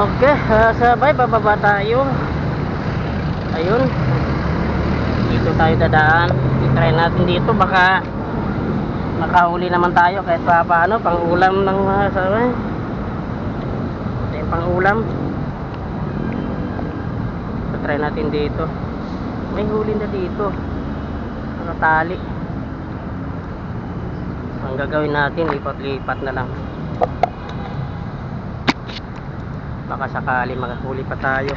Okay, ah, sabay, bababa tayo. Ayun. Dito tayo dadaan. I-try natin dito, baka makahuli naman tayo kahit pa paano, pang ulam ng uh, sabay. Ito yung pang ulam. So, try natin dito. May huli na dito. Nakatali. Ang gagawin natin, lipat-lipat na lang. Baka sakali makahuli pa tayo.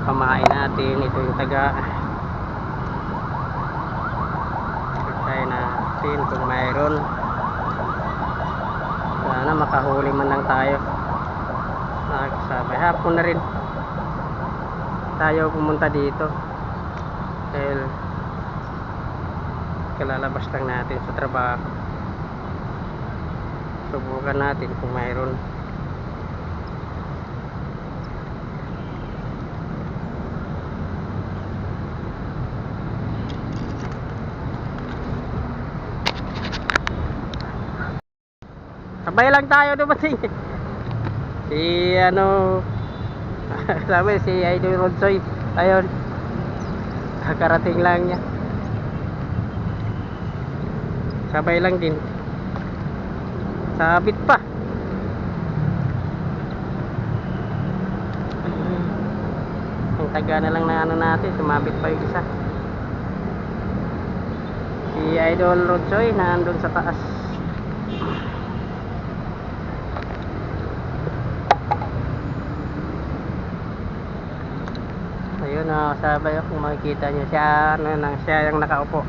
pamain natin. Ito yung taga. Try natin kung mayroon. Sana makahuli man lang tayo nakakasabay hapon na rin. Tayo pumunta dito. Dahil kalalabas lang natin sa trabaho. Subukan natin kung mayroon. Sabay lang tayo dumating. Si ano sabi si Idol Rodsoy. Ayun. Kakarating lang niya. Sabay lang din. Sabit pa. Ang taga na lang na ano natin, sumabit pa yung isa. Si Idol Rodsoy nandun sa taas. Ayun na sabay ako makikita niyo siya ano nang siya yung nakaupo.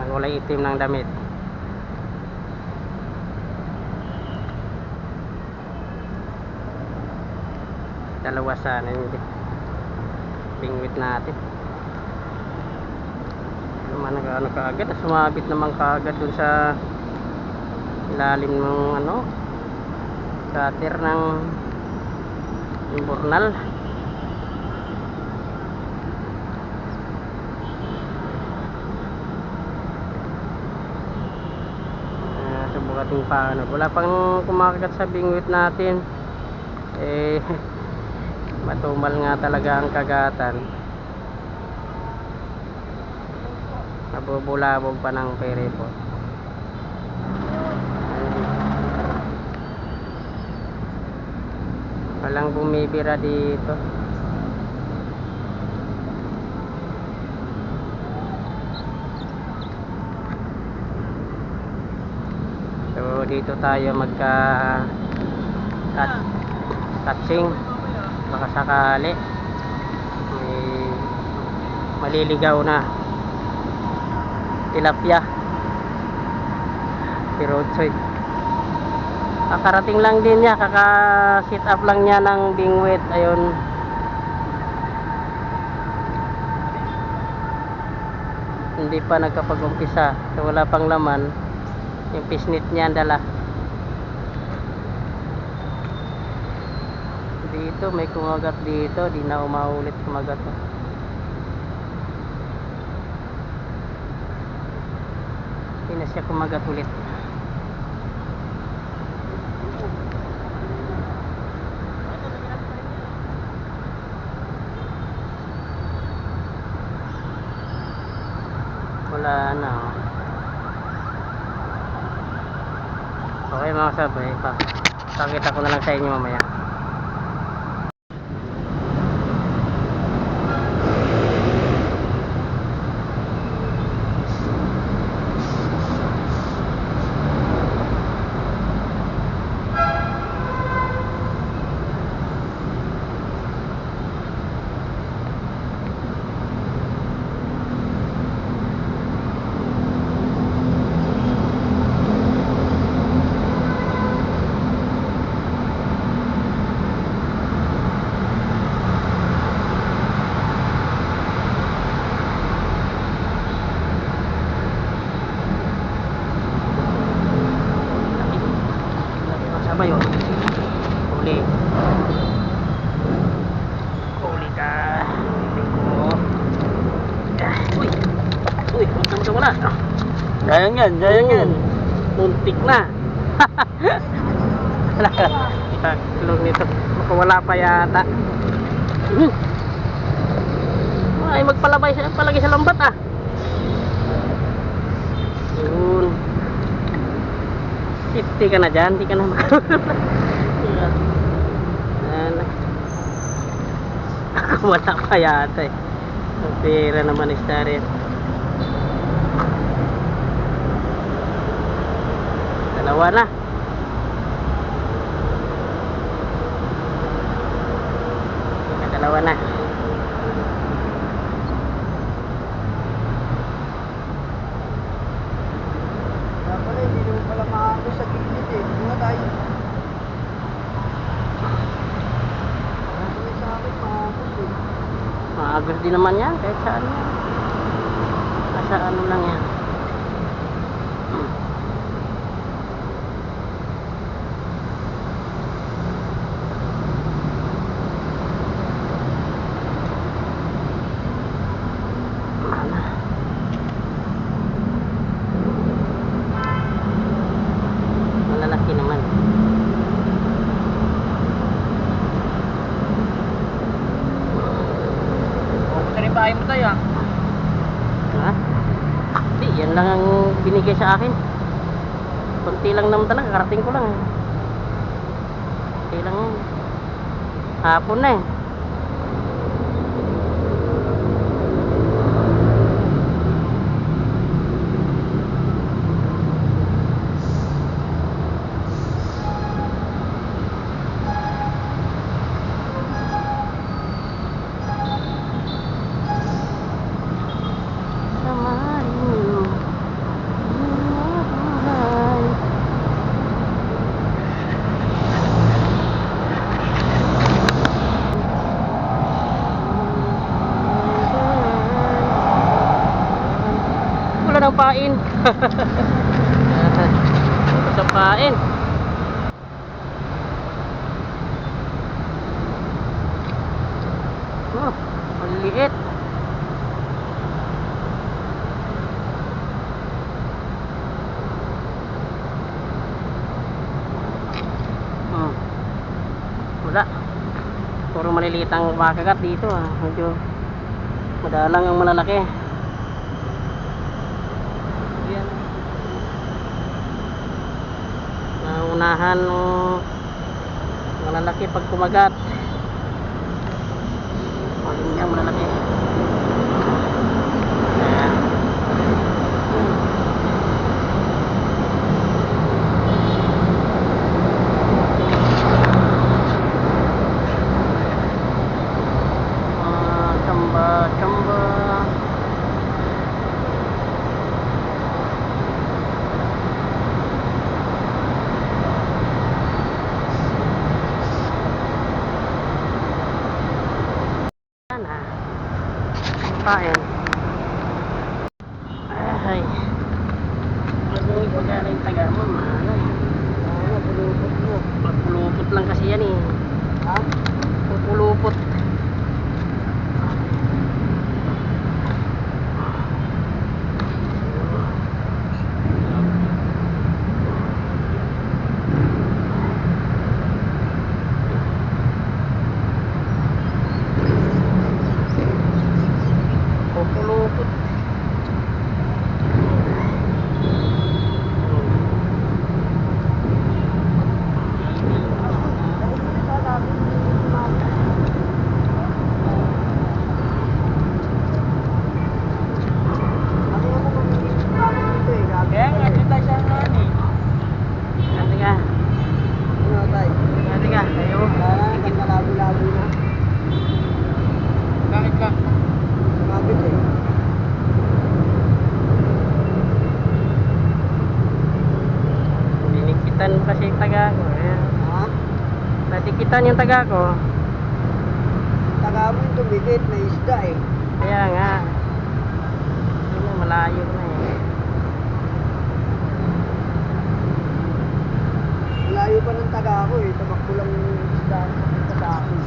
Ang kulay itim ng damit. Dalawa sana yun. Bingwit natin. Naman nag-ano kaagad, sumabit naman kaagad dun sa ilalim ng ano cutter ng burnal. Subukating paano wala pang kumakagat sa bingwit natin. Eh matumal nga talaga ang kagatan. Nabubulabog pa ng pere po. Walang bumibira dito So dito tayo magka cut, catching baka sakali. May maliligaw na tilapia. Si Rodsoy. Kakarating lang din niya kaka sit up lang niya ng bingwit ayun. Hindi pa nagkapag-umpisa. So wala pang laman yung pisnit niya dala dito may kumagat dito di na umaulit kumagat oh. hindi na siya kumagat ulit wala na oh. Okay mga sabay pa. Pakita ko na lang sa inyo mamaya. Gaya yan, gaya yan. Muntik na. Wala ka. Kita, tulog nito. Makawala pa yata. Ay, magpalabay siya, palagi sa lambat ah. Yun. Safety ka na dyan, hindi ka na. Ayan. Ako wala pa yata eh. Ang pera naman is rin. Dalawa na. Dalawa na. Kaya pala, hindi naman pala maano sa gilid eh. Hindi tayo. Sabi sa akin, maagos eh. Maagos din naman yan, kahit saan yan. Nasa ano lang yan. Hmm. Ano? Malalaki naman. Huwag ka rin bahay mo tayo ah. Ha? Hindi, yan lang ang binigay sa akin. Kunti lang naman talaga, karating ko lang eh. Kunti lang. Hapon na eh. Samarin mo ang buhay. Wala nang Wala sa pain. Oh, maliit. Hmm. Wala. Puro maliliit ang makagat dito ah. Medyo madalang ang malalaki. Yan. Ng malalaki pag kumagat. Kita niyo yung taga ko. Taga mo yung tumigit, may isda eh. Kaya nga. Yun, malayo na eh. Malayo pa ng taga ko eh. Tumakbo lang yung isda sa sa akin.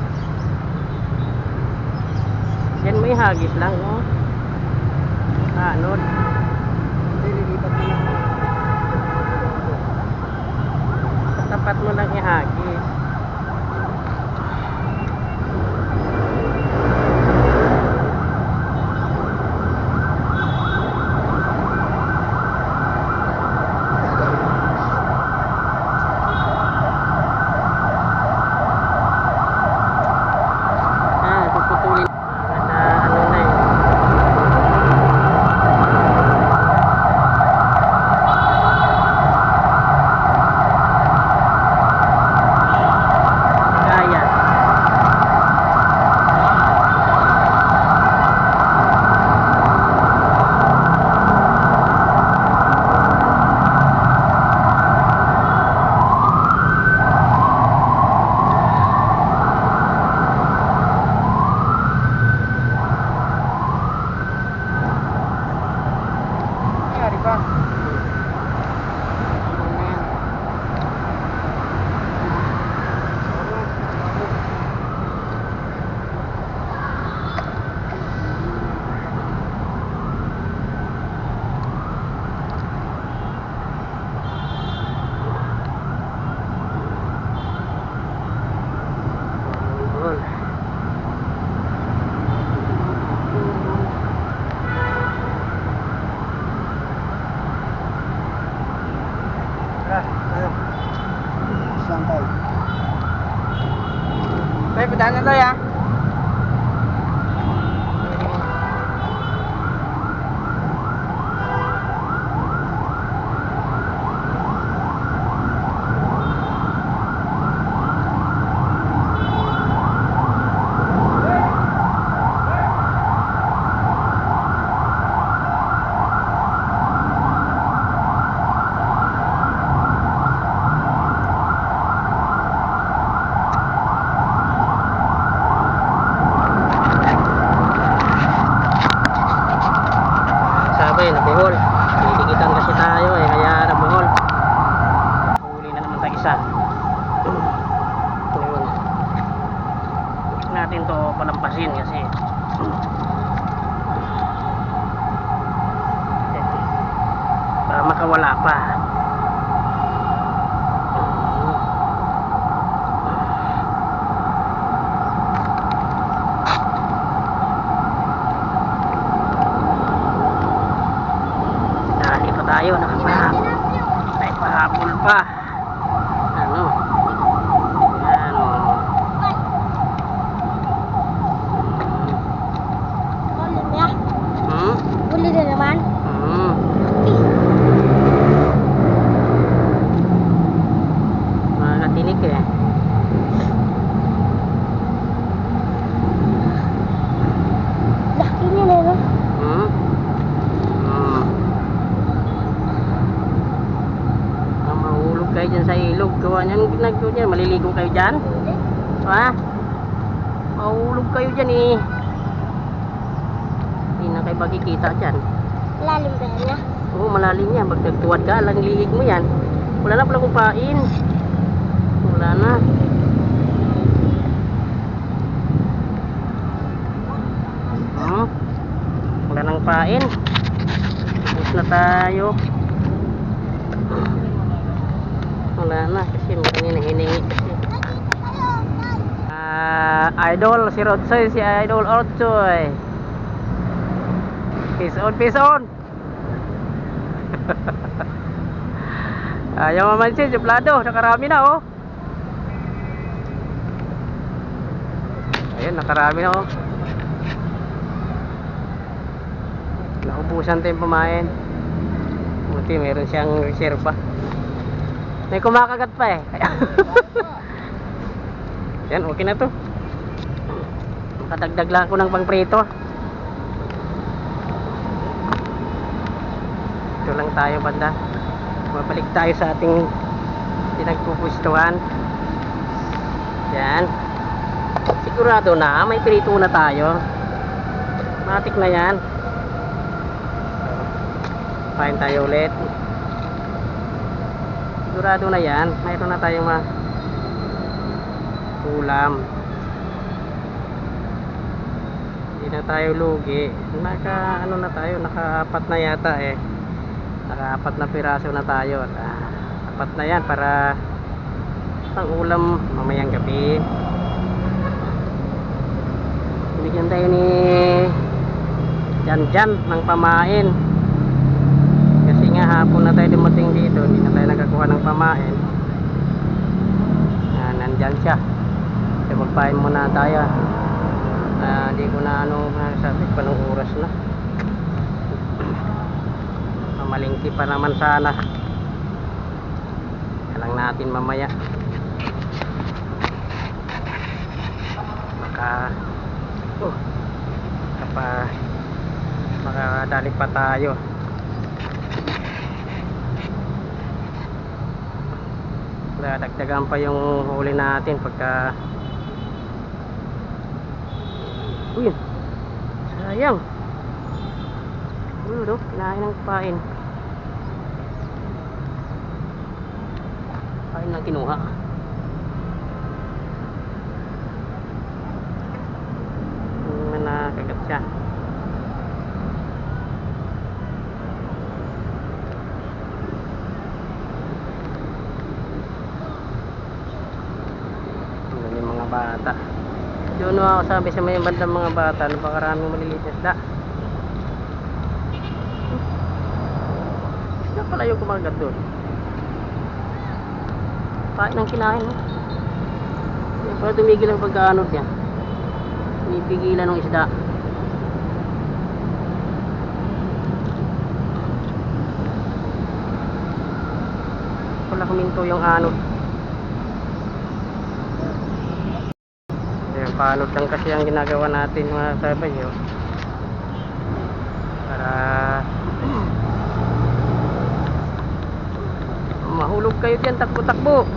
Yan may hagit lang, no? Hanod. Ah, ano? dapat mo lang ihagi. Tayo, padaan na tayo ah. Sabi, alcohol. Pa. Mahulog kayo dyan eh. Hindi na kayo makikita dyan. Lalim ba yan na? Oo, malalim yan. Pag nagtuwad ka, lang liig mo yan. Wala na pala kumpain. Wala na. Hmm? Wala nang pain. Tapos na tayo. Wala na kasi may hinihingi Ah, idol si Rodsoy, si Idol Orchoy. Peace on, peace on. Ayaw mamansin, suplado, nakarami na oh. Ayun, nakarami na oh. Naubusan tayong pamain. Buti meron siyang reserva. May kumakagat pa eh. Yan, okay na to. Makadagdag lang ako ng pangprito. Ito lang tayo banda. Babalik tayo sa ating pinagpupustuhan. Yan. Sigurado na, may prito na tayo. Matik na yan. Kain tayo ulit. Sigurado na yan. Mayroon na tayong ma ulam. Hindi na tayo lugi. Naka ano na tayo, nakaapat na yata eh. Nakaapat na piraso na tayo. At, ah, apat na yan para pang ulam mamayang gabi. Binigyan tayo ni Jan Jan ng pamain. Kasi nga hapon na tayo dumating dito, hindi na tayo nakakuha ng pamain. Ah, nandyan siya. Magpain muna tayo. Ah, hindi ko na ano sabi pa ng oras na. Mamalingki pa naman sana. Kailang natin mamaya. Maka oh, kapa makadali pa tayo. Dadagdagan pa yung huli natin pagka Uy, sayang. Uy, do, kinain ng pain. Pain na kinuha. Hindi man nakagat siya. Yung mga bata. Yun no, ako sabi sa may bandang mga bata, napakaraming maliliit na isda. Isda pala yung kumagat doon. Kain ng kinain mo. Hindi pala tumigil ang pagkaanod niya. Pinipigilan ng isda. Wala kuminto yung anod. Paanod lang kasi ang ginagawa natin mga sabay yun. Para mahulog kayo dyan, takbo-takbo.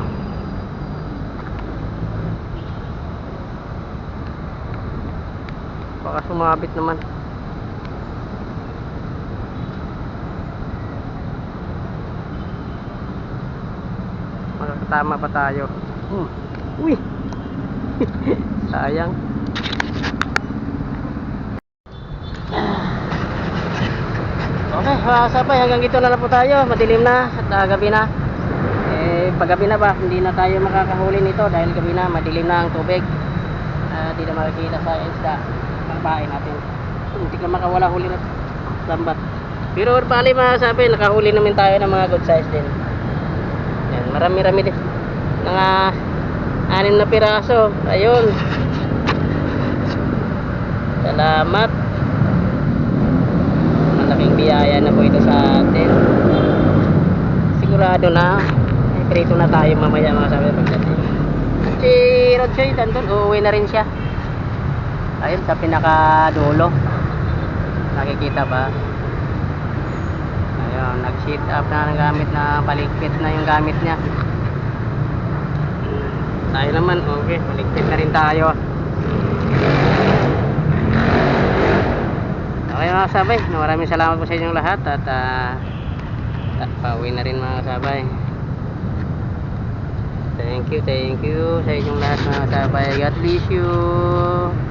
Baka sumabit naman. Makakatama pa tayo. Hmm. Uy! Sayang. Okay, mga sabay, hanggang dito na lang po tayo. Madilim na at ah, gabi na. Eh, pag gabi na ba, hindi na tayo makakahuli nito dahil gabi na, madilim na ang tubig. Ah, Hindi na makikita sa isda. Ang bahay natin. Hindi ka makawala huli na lambat. Pero bali mga sabay, nakahuli namin tayo ng mga good size din. Marami-rami din. Mga anim na piraso. Ayun. Salamat. Malaking biyaya na po ito sa atin. Sigurado na. Prito na tayo mamaya mga sabi pagdating. Si Rodsoy, dandun, uuwi na rin siya. Ayun, sa pinakadulo. Nakikita ba? Ayun, nag-sheet up na ng gamit na paligpit na yung gamit niya. Tayo naman, okay, paligpit na rin tayo. Okay mga sabay, maraming salamat po sa inyong lahat at uh, pauwi na rin mga sabay. Thank you, thank you sa inyong lahat mga sabay. God bless you.